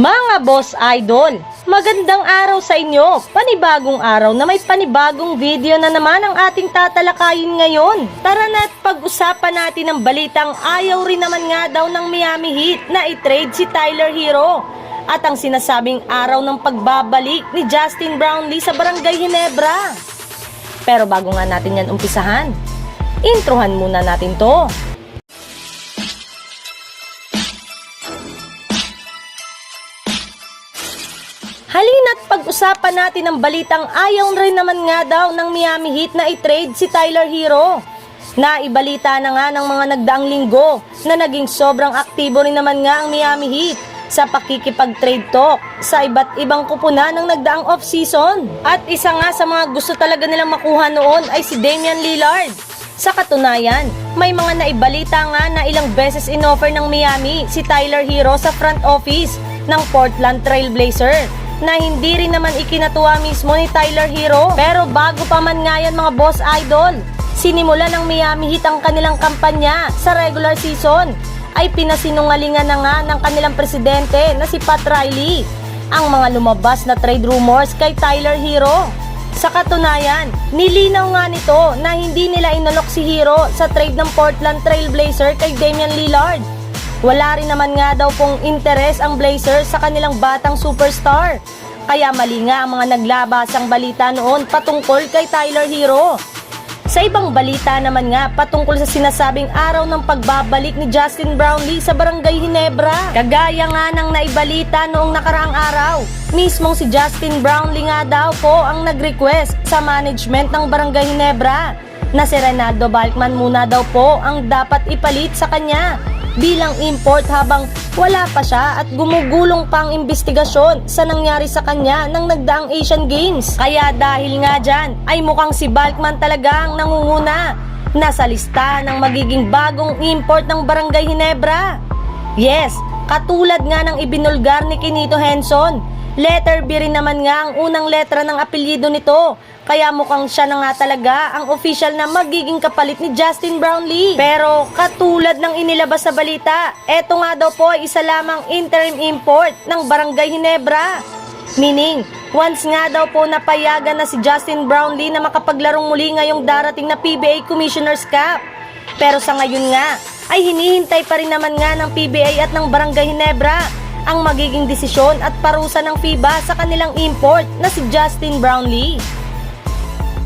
Mga boss idol, magandang araw sa inyo. Panibagong araw na may panibagong video na naman ang ating tatalakayin ngayon. Tara na't pag-usapan natin ang balitang ayaw rin naman nga daw ng Miami Heat na i-trade si Tyler Hero. At ang sinasabing araw ng pagbabalik ni Justin Brownlee sa Barangay Ginebra. Pero bago nga natin yan umpisahan, introhan muna natin to. Halina't pag-usapan natin ang balitang ayaw rin naman nga daw ng Miami Heat na i-trade si Tyler Hero. Naibalita na nga ng mga nagdaang linggo na naging sobrang aktibo rin naman nga ang Miami Heat sa pakikipag-trade talk sa iba't ibang kupunan ng nagdaang off-season. At isa nga sa mga gusto talaga nilang makuha noon ay si Damian Lillard. Sa katunayan, may mga naibalita nga na ilang beses inoffer ng Miami si Tyler Hero sa front office ng Portland Trail Blazer na hindi rin naman ikinatuwa mismo ni Tyler Hero. Pero bago pa man nga yan mga boss idol, sinimula ng Miami Heat ang kanilang kampanya sa regular season ay pinasinungalingan na nga ng kanilang presidente na si Pat Riley ang mga lumabas na trade rumors kay Tyler Hero. Sa katunayan, nilinaw nga nito na hindi nila inalok si Hero sa trade ng Portland Trail Blazer kay Damian Lillard. Wala rin naman nga daw pong interes ang Blazers sa kanilang batang superstar. Kaya mali nga ang mga naglabasang balita noon patungkol kay Tyler Hero. Sa ibang balita naman nga patungkol sa sinasabing araw ng pagbabalik ni Justin Brownlee sa Barangay Ginebra. Kagaya nga ng naibalita noong nakaraang araw, mismong si Justin Brownlee nga daw po ang nag-request sa management ng Barangay Ginebra na si Renaldo Balkman muna daw po ang dapat ipalit sa kanya bilang import habang wala pa siya at gumugulong pang investigasyon sa nangyari sa kanya ng nagdaang Asian Games. Kaya dahil nga dyan ay mukhang si Balkman talaga ang nangunguna nasa listahan ng magiging bagong import ng Barangay Ginebra. Yes, katulad nga ng ibinulgar ni Kinito Henson. Letter B rin naman nga ang unang letra ng apelyido nito. Kaya mukhang siya na nga talaga ang official na magiging kapalit ni Justin Brownlee. Pero katulad ng inilabas sa balita, eto nga daw po ay isa lamang interim import ng Barangay Ginebra. Meaning, once nga daw po napayagan na si Justin Brownlee na makapaglarong muli ngayong darating na PBA Commissioner's Cup. Pero sa ngayon nga, ay hinihintay pa rin naman nga ng PBA at ng Barangay Ginebra ang magiging desisyon at parusa ng FIBA sa kanilang import na si Justin Brownlee.